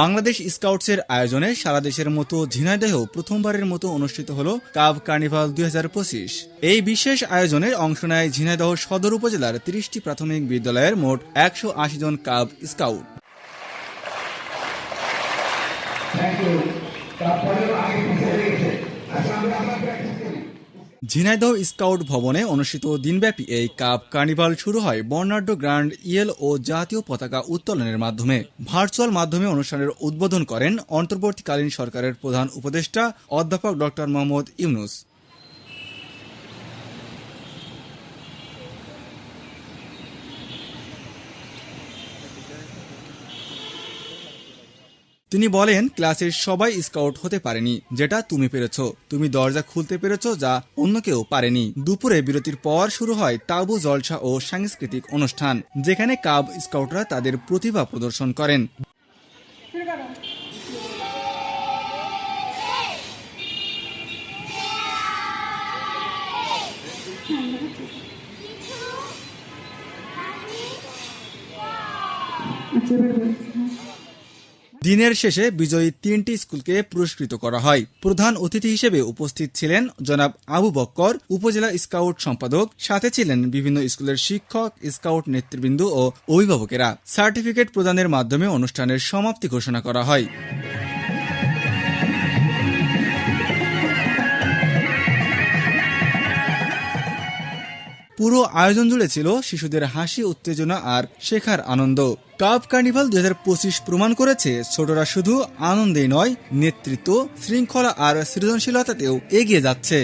বাংলাদেশ স্কাউটসের আয়োজনে সারা দেশের মতো ঝিনাইদহেও প্রথমবারের মতো অনুষ্ঠিত হল কাব কার্নিভাল দুই হাজার পঁচিশ। এই বিশেষ আয়োজনের অংশ নেয় ঝিনাইদহ সদর উপজেলার তিরিশটি প্রাথমিক বিদ্যালয়ের মোট একশো আশি জন কাব স্কাউট। ঝিনাইদহ স্কাউট ভবনে অনুষ্ঠিত দিনব্যাপী এই কাপ কার্নিভাল শুরু হয় বর্ণাঢ্য গ্র্যান্ড ইয়েল ও জাতীয় পতাকা উত্তোলনের মাধ্যমে। ভার্চুয়াল মাধ্যমে অনুষ্ঠানের উদ্বোধন করেন অন্তর্বর্তীকালীন সরকারের প্রধান উপদেষ্টা অধ্যাপক ডক্টর মোহাম্মদ ইউনুস। তিনি বলেন, ক্লাসের সবাই স্কাউট হতে পারেনি, যেটা তুমি পেরেছ। তুমি দরজা খুলতে পেরেছ যা অন্য কেউ পারেনি। দুপুরে বিরতির পর শুরু হয় তাবু, জলসা ও সাংস্কৃতিক অনুষ্ঠান, যেখানে কাব স্কাউটরা তাদের প্রতিভা প্রদর্শন করেন। দিনের শেষে বিজয়ী তিনটি স্কুলকে পুরস্কৃত করা হয়। প্রধান অতিথি হিসেবে উপস্থিত ছিলেন জনাব আবু বক্কর, উপজেলা স্কাউট সম্পাদক, সাথে ছিলেন বিভিন্ন স্কুলের শিক্ষক, স্কাউট নেতৃবৃন্দ ও অভিভাবকেরা। সার্টিফিকেট প্রদানের মাধ্যমে অনুষ্ঠানের সমাপ্তি ঘোষণা করা হয়। পুরো আয়োজন জুড়ে ছিল শিশুদের হাসি, উত্তেজনা আর শেখার আনন্দ। কাপ কার্নিভাল দু হাজার পঁচিশ প্রমাণ করেছে, ছোটরা শুধু আনন্দেই নয়, নেতৃত্ব, শৃঙ্খলা আর সৃজনশীলতাতেও এগিয়ে যাচ্ছে।